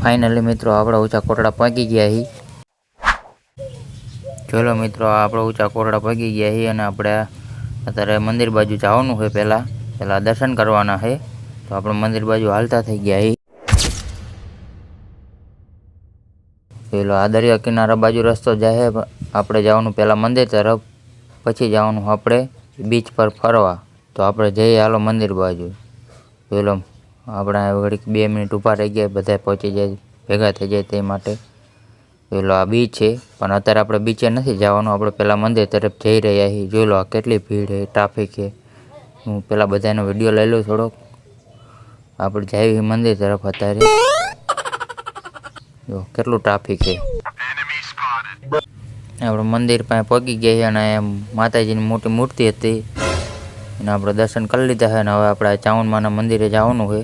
Finally મિત્રો, આપણે ઊંચા કોટડા પહોંચી ગયા હી. ચલો મિત્રો, આપણે ઊંચા કોટડા પહોંચી ગયા હી અને આપણે અત્યારે મંદિર બાજુ જવાનું છે પહેલાં. પહેલાં દર્શન કરવાના છે. તો આપણે મંદિર બાજુ હાલતા થઈ ગયા હી. પેલો આ દરિયા કિનારા બાજુ રસ્તો છે આપણે જવાનું પહેલાં મંદિર તરફ, પછી જવાનું આપણે બીચ પર ફરવા. તો આપણે જઈએ હાલો મંદિર બાજુ. પેલો આપણે ઘડીક બે મિનિટ ઊભા રહી ગયા, બધા પહોંચી જાય, ભેગા થઈ જાય તે માટે. પેલો આ બીચ છે, પણ અત્યારે આપણે બીચે નથી જવાનું, આપણે પહેલાં મંદિર તરફ જઈ રહ્યા છીએ. જોઈ લો આ કેટલી ભીડ છે ટ્રાફિક છે હું પહેલાં બધાનો વીડિયો લઈ લઉં થોડોક. આપણે જઈએ મંદિર તરફ અત્યારે. જો, કેટલું ટ્રાફિક છે? આપણે મંદિર પાસે પગી ગયા અને માતાજીની મોટી મૂર્તિ હતી. અને આપણે દર્શન કરી લીધા છે અને હવે આપણે ચાવણમાના મંદિરે જવાનું છે.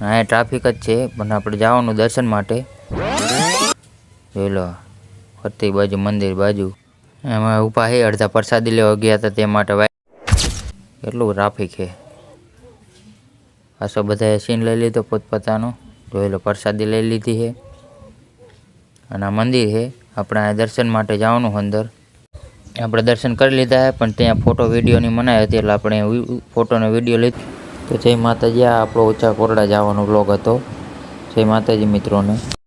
અહીંયા ટ્રાફિક જ છે, પણ આપણે જવાનું દર્શન માટે. જોઈ લો, ફરતી બાજુ, મંદિર બાજુ. એમાં ઊભા છે, અડધા પ્રસાદી લેવા ગયા હતા તે માટે કેટલું ટ્રાફિક છે. પાછો બધાએ સીન લઈ લીધો પોતપોતાનો. જોઈ લો, પ્રસાદી લઈ લીધી છે. અને આ મંદિર છે. આપણે દર્શન માટે જવાનું અંદર. આપણે દર્શન કરી લીધા છે, પણ ત્યાં ફોટો વિડીયોની મનાઈ હતી, એટલે આપણે ફોટોને વીડિયો લીધો. તો જય માતાજી, આ આપણો ઓછા કોરડા જવાનો બ્લોગ હતો. જય માતાજી, મિત્રોને.